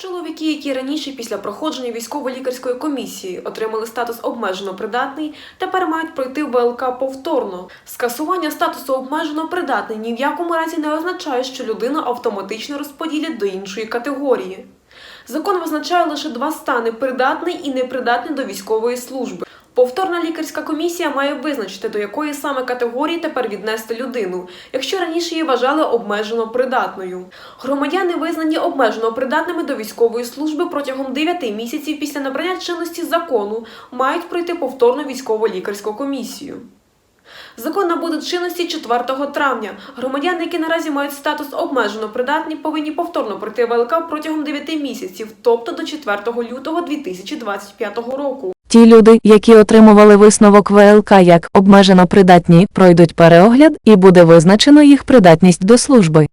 Чоловіки, які раніше після проходження військово-лікарської комісії отримали статус обмежено придатний, тепер мають пройти ВЛК повторно. Скасування статусу обмежено придатний ні в якому разі не означає, що людину автоматично розподілять до іншої категорії. Закон визначає лише два стани придатний і непридатний до військової служби. Повторна лікарська комісія має визначити, до якої саме категорії тепер віднести людину, якщо раніше її вважали обмежено придатною. Громадяни визнані обмежено придатними до військової служби протягом 9 місяців після набрання чинності закону мають пройти повторну військово-лікарську комісію. Закон набуде чинності 4 травня. Громадяни, які наразі мають статус обмежено придатні, повинні повторно пройти ВЛК протягом 9 місяців, тобто до 4 лютого 2025 року. Ті люди, які отримували висновок ВЛК як обмежено придатні, пройдуть переогляд і буде визначено їх придатність до служби.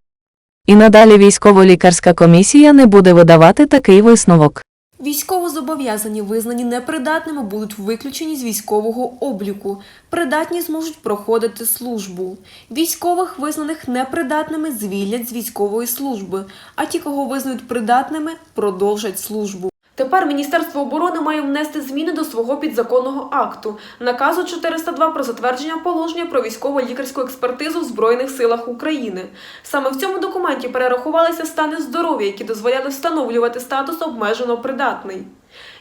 І надалі військово-лікарська комісія не буде видавати такий висновок. Військовозобов'язані, визнані непридатними, будуть виключені з військового обліку. Придатні зможуть проходити службу. Військових, визнаних непридатними, звільнять з військової служби, а ті, кого визнають придатними, продовжать службу. Тепер Міністерство оборони має внести зміни до свого підзаконного акту наказу 402 про затвердження положення про військово-лікарську експертизу в Збройних силах України. Саме в цьому документі перерахувалися стани здоров'я, які дозволяли встановлювати статус обмежено придатний.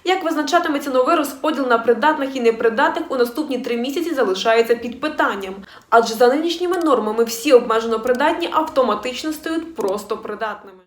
Як визначатиметься новий розподіл на придатних і непридатних у наступні три місяці залишається під питанням, адже за нинішніми нормами всі обмежено придатні автоматично стають просто придатними.